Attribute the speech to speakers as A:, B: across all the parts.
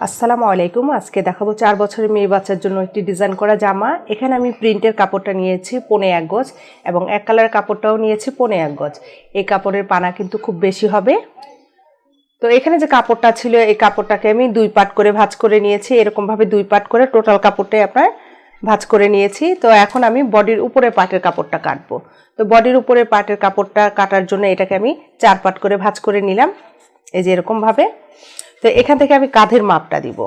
A: আসসালামু আলাইকুম। আজকে দেখাবো চার বছরের মেয়ে বাচ্চার জন্য একটি ডিজাইন করা জামা। এখানে আমি প্রিন্টের কাপড়টা নিয়েছি পনে এক গজ এবং এক কালারের কাপড়টাও নিয়েছি পনে এক গজ। এই কাপড়ের পানা কিন্তু খুব বেশি হবে। তো এখানে যে কাপড়টা ছিল, এই কাপড়টাকে আমি দুই পাট করে ভাজ করে নিয়েছি। এরকমভাবে দুই পাট করে টোটাল কাপড়টাই আপনার ভাজ করে নিয়েছি। তো এখন আমি বডির উপরে পাটের কাপড়টা কাটবো। তো বডির উপরে পাটের কাপড়টা কাটার জন্য এটাকে আমি চার পাট করে ভাজ করে নিলাম। এই যে এরকমভাবে। তো এখান থেকে আমি কাঁধের মাপটা দিব।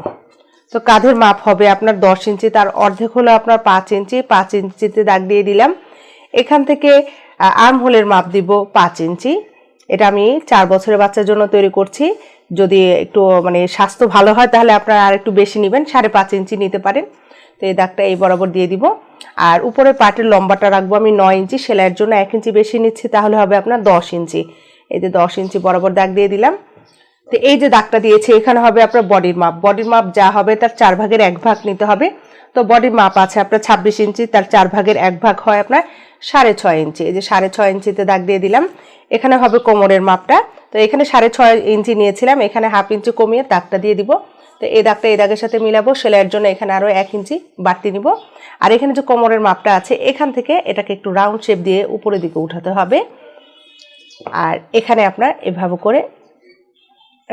A: তো কাঁধের মাপ হবে আপনার দশ ইঞ্চি, তার অর্ধেক হলো আপনার পাঁচ ইঞ্চি, পাঁচ ইঞ্চিতে দাগ দিয়ে দিলাম। এখান থেকে আর্ম হোলের মাপ দিব পাঁচ ইঞ্চি। এটা আমি চার বছরের বাচ্চার জন্য তৈরি করছি। যদি একটু মানে স্বাস্থ্য ভালো হয়, তাহলে আপনারা আর একটু বেশি নেবেন, সাড়ে পাঁচ ইঞ্চি নিতে পারেন। তো এই দাগটা এই বরাবর দিয়ে দিব। আর উপরে পাটের লম্বাটা রাখব আমি নয় ইঞ্চি, সেলাইয়ের জন্য এক ইঞ্চি বেশি নিচ্ছি, তাহলে হবে আপনার দশ ইঞ্চি। এতে দশ ইঞ্চি বরাবর দাগ দিয়ে দিলাম। তো এই যে দাগটা দিয়েছে, এখানে হবে আপনার বডির মাপ বডির মাপ যা হবে তার চার ভাগের এক ভাগ নিতে হবে। তো বডির মাপ আছে আপনার ছাব্বিশ ইঞ্চি, তার চার ভাগের এক ভাগ হয় আপনার সাড়ে ছয় ইঞ্চি। এই যে সাড়ে ছয় ইঞ্চিতে দাগ দিয়ে দিলাম। এখানে হবে কোমরের মাপটা। তো এখানে সাড়ে ছয় ইঞ্চি নিয়েছিলাম, এখানে হাফ ইঞ্চি কমিয়ে দাগটা দিয়ে দিব। তো এই দাগটা এই দাগের সাথে মিলাবো, সেলাইয়ের জন্য এখানে আরও এক ইঞ্চি বাড়তি নিব। আর এখানে যে কোমরের মাপটা আছে, এখান থেকে এটাকে একটু রাউন্ড শেপ দিয়ে উপরের দিকে উঠাতে হবে। আর এখানে আপনার এভাবে করে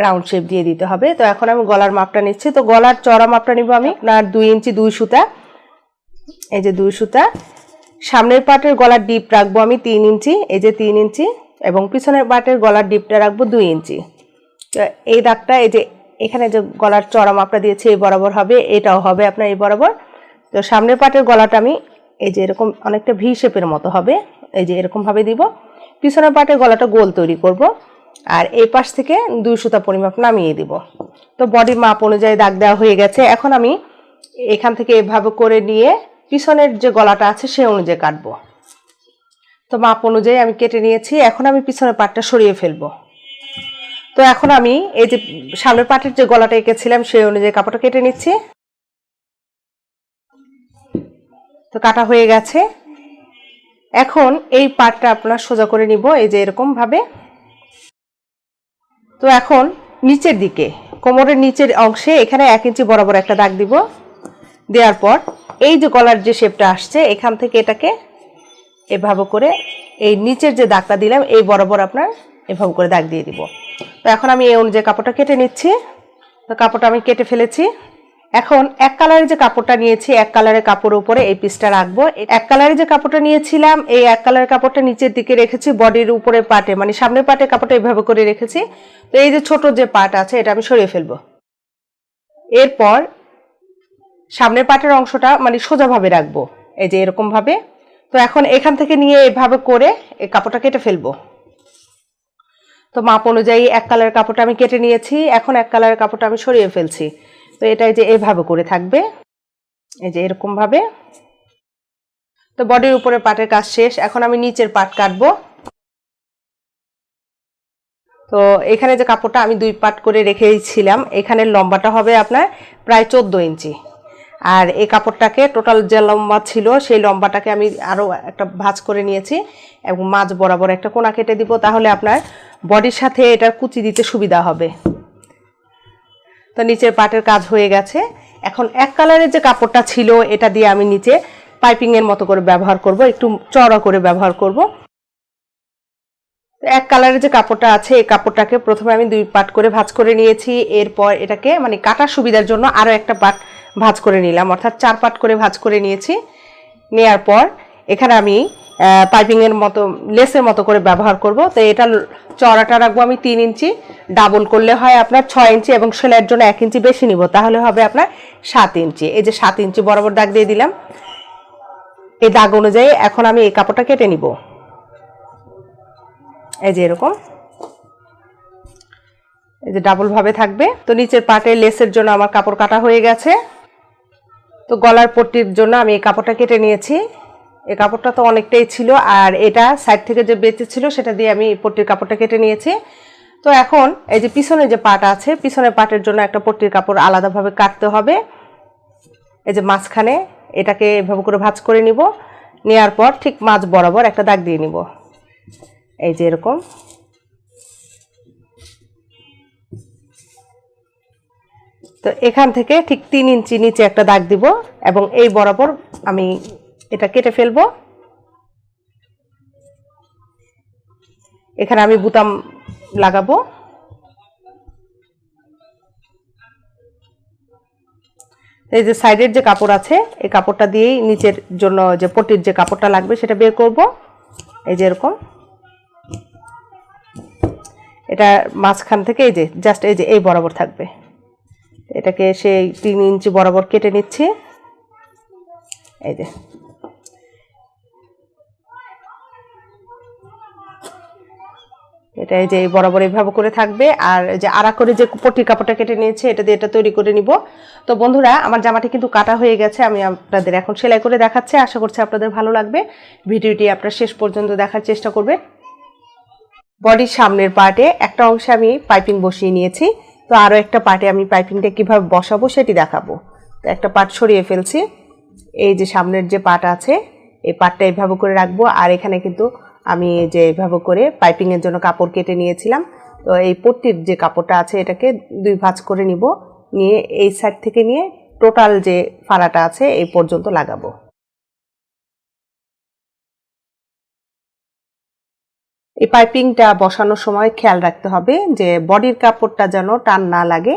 A: রাউন্ড শেপ দিয়ে দিতে হবে। তো এখন আমি গলার মাপটা নিচ্ছি। তো গলার চড়া মাপটা নিব আমি। আপনার দুই ইঞ্চি দুই সুতা। এই যে দুই সুতা। সামনের পাটের গলার ডিপ রাখব আমি তিন ইঞ্চি। এই যে তিন ইঞ্চি। এবং পিছনের পাটের গলার ডিপটা রাখব দুই ইঞ্চি। তো এই দাগটা, এই যে এখানে যে গলার চড়া মাপটা দিয়েছি, এই বরাবর হবে, এটাও হবে আপনার এই বরাবর। তো সামনের পাটের গলাটা আমি, এই যে এরকম অনেকটা ভি শেপের মতো হবে। এই যে এরকমভাবে দিব। পিছনের পাটের গলাটা গোল তৈরি করব। আর এই পাশ থেকে দুই সুতা পরিমাপ নামিয়ে দিব। তো বডির মাপ অনুযায়ী দাগ দেওয়া হয়ে গেছে। এখন আমি এখান থেকে এভাবে করে নিয়ে পিছনের যে গলাটা আছে সে অনুযায়ী কাটবো। তো মাপ অনুযায়ী আমি কেটে নিয়েছি। এখন আমি পিছনের পাটটা সরিয়ে ফেলব। তো এখন আমি এই যে সামনের পাটের যে গলাটা এঁকেছিলাম সেই অনুযায়ী কাপড়টা কেটে নিচ্ছি। তো কাটা হয়ে গেছে। এখন এই পাটটা আপনার সোজা করে নিব। এই যে এরকম ভাবে তো এখন নিচের দিকে, কোমরের নিচের অংশে এখানে এক ইঞ্চি বরাবর একটা দাগ দিব। দেওয়ার পর এই যে গলার যে শেপটা আসছে, এখান থেকে এটাকে এভাবে করে এই নিচের যে দাগটা দিলাম, এই বরাবর আপনার এভাবে করে দাগ দিয়ে দিব। তো এখন আমি এই অনুযায়ী কাপড়টা কেটে নিচ্ছি। তো কাপড়টা আমি কেটে ফেলেছি। এখন এক কালারের যে কাপড়টা নিয়েছি, এক কালারের কাপড়ের উপরে এই পিসটা রাখব। এক কালারের যে কাপড়টা নিয়েছিলাম, এই এক কালারের কাপড়টা নিচের দিকে রেখেছি, বডির উপরে পাটে মানে সামনের পাটে কাপড়টা এভাবে করে রেখেছি। তো এই যে ছোট যে পাট আছে, এটা আমি সরিয়ে ফেলব। এরপর সামনের পাটের অংশটা মানে সোজাভাবে রাখব, এই যে এরকম ভাবে তো এখন এখান থেকে নিয়ে এভাবে করে এই কাপড়টা কেটে ফেলব। তো মাপ অনুযায়ী এক কালারের কাপড়টা আমি কেটে নিয়েছি, এখন এক কালারের কাপড়টা আমি সরিয়ে ফেলছি। তো এটাই যে এভাবে করে থাকবে, এই যে এরকম ভাবে। তো বডির উপরে পাটের কাজ শেষ, এখন আমি নিচের পাট কাটবো। তো এখানে যে কাপড়টা আমি দুই পাট করে রেখেছিলাম এখানের লম্বাটা হবে আপনার প্রায় চোদ্দ ইঞ্চি। আর এই কাপড়টাকে টোটাল যে লম্বা ছিল, সেই লম্বাটাকে আমি আরও একটা ভাঁজ করে নিয়েছি এবং মাঝ বরাবর একটা কোনা কেটে দিব, তাহলে আপনার বডির সাথে এটার কুচি দিতে সুবিধা হবে। তো নিচের পাটের কাজ হয়ে গেছে। এখন এক কালারের যে কাপড়টা ছিল, এটা দিয়ে আমি নিচে পাইপিংয়ের মতো করে ব্যবহার করব, একটু চড়া করে ব্যবহার করব। এক কালারের যে কাপড়টা আছে, এই কাপড়টাকে প্রথমে আমি দুই পাট করে ভাঁজ করে নিয়েছি। এরপর এটাকে মানে কাটার সুবিধার জন্য আরও একটা পাট ভাঁজ করে নিলাম, অর্থাৎ চার পাট করে ভাঁজ করে নিয়েছি। নেওয়ার পর এখানে আমি পাইপিংয়ের মতো লেসের মতো করে ব্যবহার করব। তো এটা চড়াটা রাখব আমি তিন ইঞ্চি। ডাবল করলে হয় আপনার ছয় ইঞ্চি এবং সেলাইয়ের জন্য এক ইঞ্চি বেশি নিব, তাহলে হবে আপনার সাত ইঞ্চি। এই যে সাত ইঞ্চি বরাবর দাগ দিয়ে দিলাম। এই দাগ অনুযায়ী এখন আমি এই কাপড়টা কেটে নিব। এই যে এরকম। এই যে ডাবল ভাবে থাকবে। তো নিচের পাটে লেসের জন্য আমার কাপড় কাটা হয়ে গেছে। তো গলার পট্টির জন্য আমি এই কাপড়টা কেটে নিয়েছি। এই কাপড়টা তো অনেকটাই ছিল, আর এটা সাইড থেকে যে বেঁচে ছিল সেটা দিয়ে আমি পট্টির কাপড়টা কেটে নিয়েছি। তো এখন এই যে পিছনে যে পাট আছে, পিছনের পাটের জন্য একটা পট্টির কাপড় আলাদাভাবে কাটতে হবে। এই যে মাঝখানে এটাকে এভাবে করে ভাজ করে নিব। নেওয়ার পর ঠিক মাছ বরাবর একটা দাগ দিয়ে নিব। এই যে এরকম।「তো এখান থেকে ঠিক তিন ইঞ্চি নিচে একটা দাগ দিব, এবং এই বরাবর আমি এটা কেটে ফেলব। এখানে আমি বুতাম লাগাবো। এই যে সাইডের যে কাপড় আছে, এই কাপড়টা দিয়েই নিচের জন্য যে পটির যে কাপড়টা লাগবে সেটা বের করব। এই যে এরকম। এটা মাঝখান থেকে এই যে জাস্ট এই যে, এই বরাবর থাকবে। এটাকে সেই তিন ইঞ্চি বরাবর কেটে নিচ্ছি। এই যে এটা এই যে বরাবর এইভাবে করে থাকবে। আর যে আড়া করে যে পট্টির কাপড়টা কেটে নিয়েছে, এটা দিয়ে এটা তৈরি করে নিব। তো বন্ধুরা, আমার জামাটি কিন্তু কাটা হয়ে গেছে, আমি আপনাদের এখন সেলাই করে দেখাচ্ছি। আশা করছি আপনাদের ভালো লাগবে। ভিডিওটি আপনারা শেষ পর্যন্ত দেখার চেষ্টা করবেন। বডির সামনের পার্টে একটা অংশে আমি পাইপিং বসিয়ে নিয়েছি। তো আরও একটা পার্টে আমি পাইপিংটা কীভাবে বসাবো সেটি দেখাবো। তো একটা পার্ট সরিয়ে ফেলছি। এই যে সামনের যে পার্ট আছে, এই পার্টটা এইভাবে করে রাখব। আর এখানে কিন্তু আমি যে এইভাবে করে পাইপিংয়ের জন্য কাপড় কেটে নিয়েছিলাম। তো এই পট্টির যে কাপড়টা আছে, এটাকে দুই ভাঁজ করে নিব। নিয়ে এই সাইড থেকে নিয়ে টোটাল যে ফাড়াটা আছে, এই পর্যন্ত লাগাবো। এই পাইপিংটা বসানোর সময় খেয়াল রাখতে হবে যে বডির কাপড়টা যেন টান না লাগে।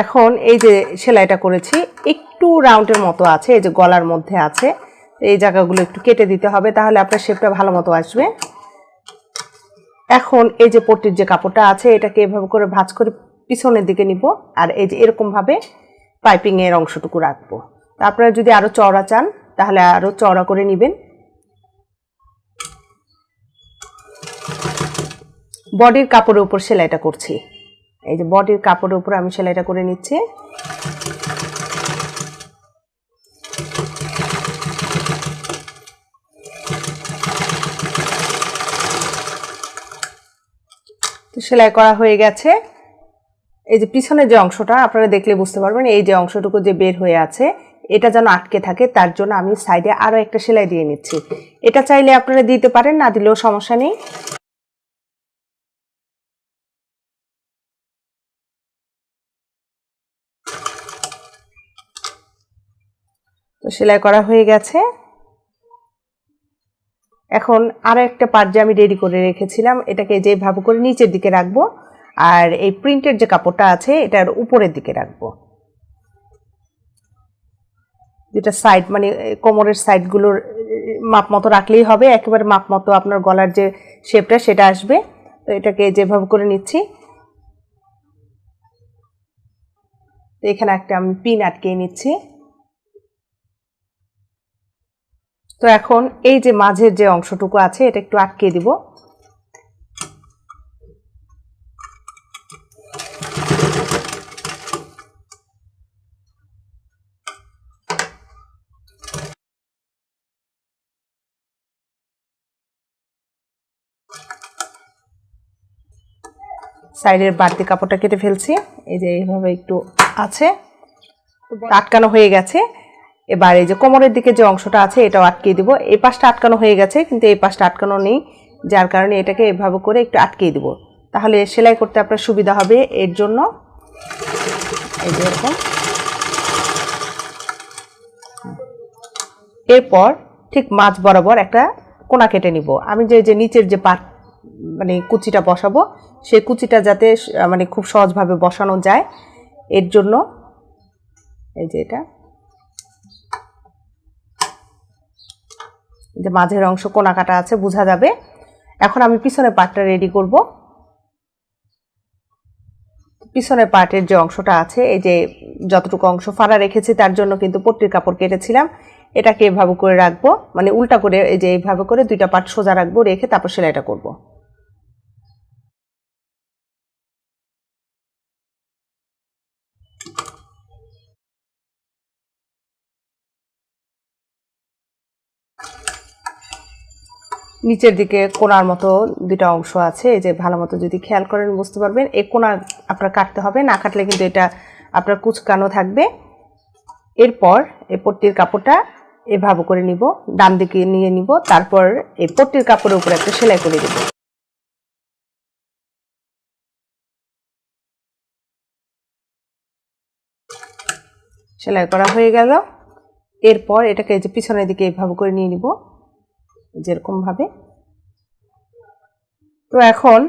A: এখন এই যে সেলাইটা করেছি, একটু রাউন্ডের মতো আছে, এই যে গলার মধ্যে আছে। এই জায়গাগুলো একটু কেটে দিতে হবে, তাহলে আপনার শেপটা ভালো মতো আসবে। এখন এই যে পট্টির যে কাপড়টা আছে, এটাকে এভাবে করে ভাঁজ করে পিছনের দিকে নিব, আর এই যে এরকমভাবে পাইপিংয়ের অংশটুকু রাখব। আপনারা যদি আরও চওড়া চান, তাহলে আরও চওড়া করে নেবেন। বডির কাপড়ের উপর সেলাইটা করছি। এই যে বডির কাপড়ের উপর আমি সেলাইটা করে নিচ্ছি। তো সেলাই করা হয়ে গেছে। এই যে পিছনের যে অংশটা, আপনারা দেখলে বুঝতে পারবেন, এই যে অংশটুকু যে বের হয়ে আছে, এটা যেন আটকে থাকে, তার জন্য আমি সাইডে আরও একটা সেলাই দিয়ে নিচ্ছি। এটা চাইলে আপনারা দিতে পারেন, না দিলেও সমস্যা নেই। তো সেলাই করা হয়ে গেছে। এখন আরও একটা পার্ট যে আমি রেডি করে রেখেছিলাম, এটাকে যেভাবে করে নিচের দিকে রাখব, আর এই প্রিন্টের যে কাপড়টা আছে, এটার উপরের দিকে রাখব। যেটা সাইড মানে কোমরের সাইডগুলোর মাপ মতো রাখলেই হবে, একেবারে মাপ মতো আপনার গলার যে শেপটা সেটা আসবে। তো এটাকে যেভাবে করে নিচ্ছি। তো এখানে একটা আমি পিন আটকে নিচ্ছি। তো এখন এই যে মাঝের যে অংশটুকু আছে এটা একটু আটকিয়ে দিব। সাইডের বাড়তি কাপড়টা কেটে ফেলছি। এই যে এইভাবে একটু আছে। আটকানো হয়ে গেছে। এবার এই যে কোমরের দিকে যে অংশটা আছে, এটাও আটকিয়ে দিব। এই পাশটা আটকানো হয়ে গেছে, কিন্তু এই পাশটা আটকানো নেই, যার কারণে এটাকে এভাবে করে একটু আটকিয়ে দিব। তাহলে সেলাই করতে আপনার সুবিধা হবে এর জন্য। এই যে এরকম। এরপর ঠিক মাছ বরাবর একটা কোনা কেটে নিব। আমি যে যে নিচের যে পাট মানে কুচিটা বসাবো, সেই কুচিটা যাতে মানে খুব সহজভাবে বসানো যায়, এর জন্য। এই যে এটা। যে মাঝের অংশ কোনা কাটা আছে, বোঝা যাবে। এখন আমি পিছনের পার্টটা রেডি করব। পিছনের পার্টের যে অংশটা আছে, এই যে যতটুকু অংশ ফাড়া রেখেছি, তার জন্য কিন্তু পট্টির কাপড় কেটেছিলাম। এটাকে এভাবে করে রাখব মানে উল্টা করে এই যে এইভাবে করে দুইটা পার্ট সোজা রাখব, রেখে তারপর সেলাইটা করব। নিচের দিকে কোনার মতো দুটা অংশ আছে। এই যে ভালো মতো যদি খেয়াল করেন, বুঝতে পারবেন। এই কোনা আপনার কাটতে হবে। না কাটলে কিন্তু এটা আপনার কুচকানো থাকবে। এরপর এই পট্টির কাপড়টা এভাবে করে নিব। ডান দিকে নিয়ে নিব। তারপর এই পট্টির কাপড়ের উপরে একটা সেলাই করে দেব। সেলাই করা হয়ে গেল। এরপর এটাকে যে পিছনের দিকে এভাবে করে নিয়ে নিব। যেরকম ভাবে। তো এখন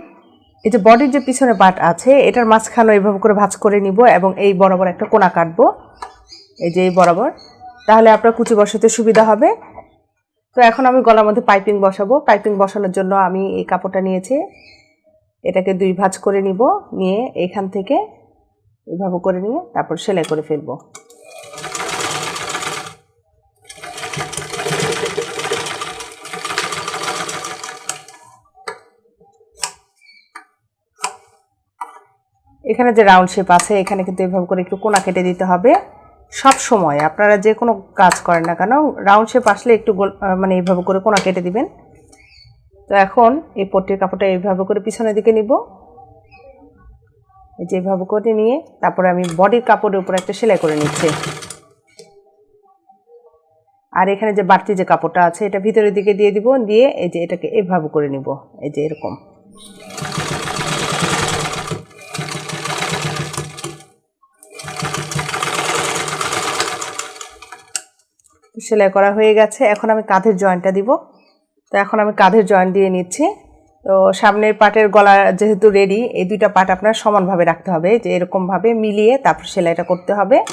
A: এই যে বডির যে পিছনে পাট আছে, এটার মাঝখানে এইভাবে করে ভাঁজ করে নিব এবং এই বরাবর একটা কোনা কাটবো। এই যে এই বরাবর। তাহলে আপনার কুচি বসাতে সুবিধা হবে। তো এখন আমি গলার মধ্যে পাইপিং বসাবো। পাইপিং বসানোর জন্য আমি এই কাপড়টা নিয়েছি। এটাকে দুই ভাঁজ করে নিব। নিয়ে এখান থেকে এইভাবে করে নিয়ে তারপর সেলাই করে ফেলব। এখানে যে রাউন্ড শেপ আছে, এখানে কিন্তু এভাবে করে একটু কোনা কেটে দিতে হবে। সব সময় আপনারা যে কোনো কাজ করেন না কেন রাউন্ড শেপ আসলে একটু গোল- মানে এইভাবে করে কোনা কেটে দিবেন। তো এখন এই পট্টির কাপড়টা এইভাবে করে পিছনের দিকে নিব। এই যে এইভাবে করে নিয়ে তারপরে আমি বডির কাপড়ের উপর একটা সেলাই করে নিচ্ছি। আর এখানে যে বাড়তি যে কাপড়টা আছে, এটা ভিতরের দিকে দিয়ে দিব, দিয়ে এই যে এটাকে এভাবে করে নিব। এই যে এরকম। সেলাই করা হয়ে গেছে। এখন আমি কাঁধের জয়েন্টটা দিব। তো এখন আমি কাঁধের জয়েন্ট দিয়ে নিচ্ছি। তো সামনের পাটের গলা যেহেতু রেডি এই দুইটা পাট আপনার সমানভাবে রাখতে হবে। যে এরকমভাবে মিলিয়ে তারপর সেলাইটা করতে হবে।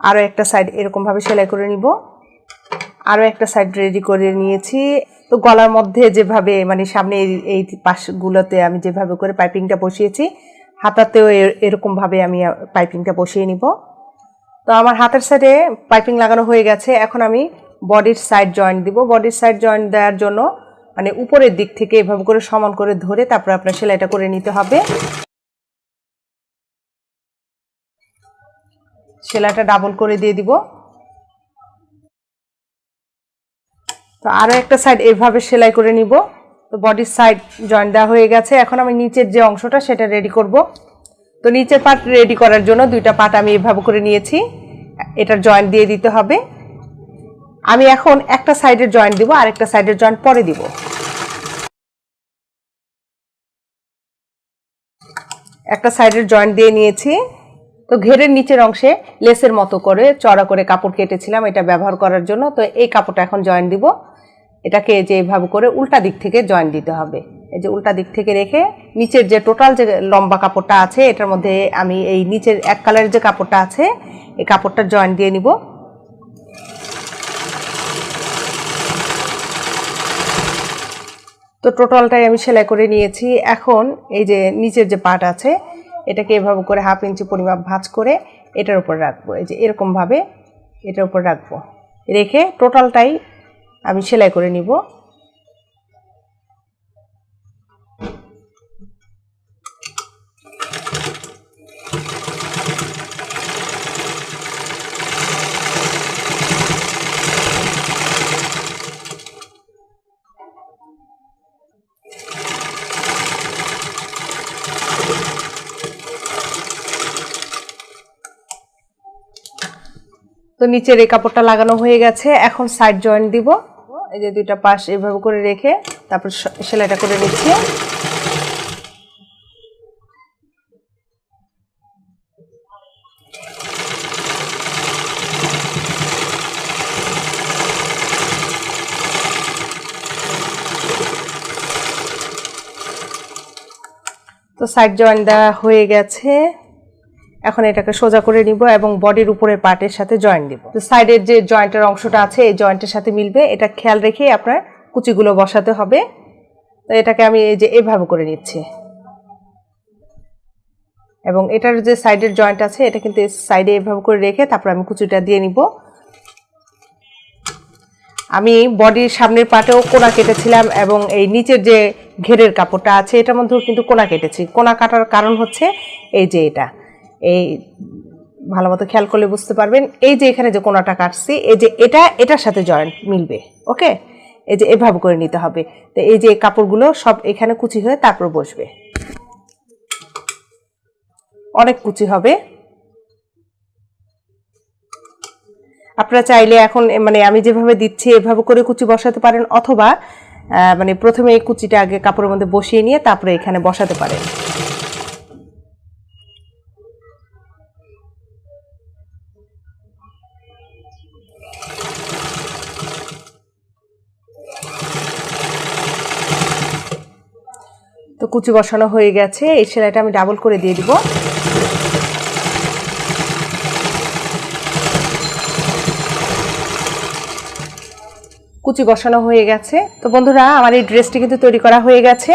A: আরও একটা সাইড এরকমভাবে সেলাই করে নিব। আরও একটা সাইড রেডি করে নিয়েছি। তো গলার মধ্যে যেভাবে মানে সামনে এই- এই পাশগুলোতে আমি যেভাবে করে পাইপিংটা বসিয়েছি হাতাতেও এরকমভাবে আমি পাইপিংটা বসিয়ে নিব। তো আমার হাতের সাইডে পাইপিং লাগানো হয়ে গেছে। এখন আমি বডির সাইড জয়েন্ট দিব। বডির সাইড জয়েন্ট দেওয়ার জন্য মানে উপরের দিক থেকে এভাবে করে সমান করে ধরে তারপর আপনার সেলাইটা করে নিতে হবে। সেলাইটা ডাবল করে দিয়ে দিব। তো আরও একটা সাইড এভাবে সেলাই করে নিব। তো বডির সাইড জয়েন্ট দেওয়া হয়ে গেছে। এখন আমি নিচের যে অংশটা, সেটা রেডি করব। তো নিচের পার্ট রেডি করার জন্য দুইটা পার্ট আমি এভাবে করে নিয়েছি। এটার জয়েন্ট দিয়ে দিতে হবে। আমি এখন একটা সাইডের জয়েন্ট দিব আর একটা সাইডের জয়েন্ট পরে দিব। একটা সাইডের জয়েন্ট দিয়ে নিয়েছি। তো ঘেরের নিচের অংশে লেসের মতো করে চড়া করে কাপড় কেটেছিলাম, এটা ব্যবহার করার জন্য। তো এই কাপড়টা এখন জয়েন্ট দিব। এটাকে যে এইভাবে করে উল্টা দিক থেকে জয়েন দিতে হবে। এই যে উল্টা দিক থেকে রেখে নিচের যে টোটাল যে লম্বা কাপড়টা আছে, এটার মধ্যে আমি এই নিচের এক কালারের যে কাপড়টা আছে, এই কাপড়টা জয়েন দিয়ে নিব। তো টোটালটাই আমি সেলাই করে নিয়েছি। এখন এই যে নিচের যে পার্ট আছে, এটাকে এভাবে করে হাফ ইঞ্চি পরিমাপ ভাঁজ করে এটার উপর রাখব। এই যে এরকমভাবে এটার উপর রাখব। রেখে টোটালটাই আমি সেলাই করে নিব। তো নিচের এই কাপড়টা লাগানো হয়ে গেছে, এখন সাইড জয়েন্ট দিব। এই যে দুইটা পাশ এভাবে করে রেখে তারপর সেলাইটা করে নিচ্ছি। তো সাইড জয়েন্ট দেওয়া হয়ে গেছে। এখন এটাকে সোজা করে নিব এবং বডির উপরের পার্টের সাথে জয়েন্ট দিব। সাইডের যে জয়েন্টের অংশটা আছে, এই জয়েন্টের সাথে মিলবে। এটা খেয়াল রেখে আপনার কুচিগুলো বসাতে হবে। তো এটাকে আমি এই যে এভাবে করে নিচ্ছি। এবং এটার যে সাইডের জয়েন্ট আছে, এটা কিন্তু সাইডে এভাবে করে রেখে তারপর আমি কুচিটা দিয়ে নিব। আমি বডির সামনের পাটেও কোনা কেটেছিলাম এবং এই নিচের যে ঘেরের কাপড়টা আছে, এটার মধ্যেও কিন্তু কোনা কেটেছি। কোনা কাটার কারণ হচ্ছে এই যে এটা। এই ভালো মতো খেয়াল করলে বুঝতে পারবেন। এই যে এখানে যে কোনাটা কাটছি, এই যে এটা, এটার সাথে জয়েন্ট মিলবে, ওকে? এই যে এভাবে করে নিতে হবে। তো এই যে কাপড়গুলো সব এখানে কুচি হয়ে তারপর বসবে। অনেক কুচি হবে। আপনারা চাইলে এখন মানে আমি যেভাবে দিচ্ছি, এভাবে করে কুচি বসাতে পারেন, অথবা মানে প্রথমে এই কুচিটা আগে কাপড়ের মধ্যে বসিয়ে নিয়ে তারপরে এখানে বসাতে পারেন। কুচি বসানো হয়ে গেছে, এই সেলাইটা আমি ডাবল করে দিয়ে দিব। কুচি বসানো হয়ে গেছে। তো বন্ধুরা, আমার এই ড্রেসটি কিন্তু তৈরি করা হয়ে গেছে।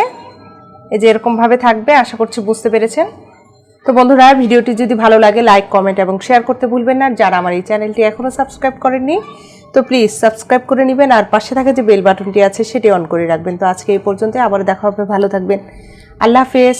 A: এই যে এরকমভাবে থাকবে, আশা করছি বুঝতে পেরেছেন। তো বন্ধুরা, ভিডিওটি যদি ভালো লাগে লাইক কমেন্ট এবং শেয়ার করতে ভুলবেন না। যারা আমার এই চ্যানেলটি এখনও সাবস্ক্রাইব করেননি, তো প্লিজ সাবস্ক্রাইব করে নেবেন আর পাশে থাকা যে বেল বাটনটি আছে, সেটি অন করে রাখবেন। তো আজকে এই পর্যন্ত আবার দেখা হবে। ভালো থাকবেন। আল্লাহ হাফেজ।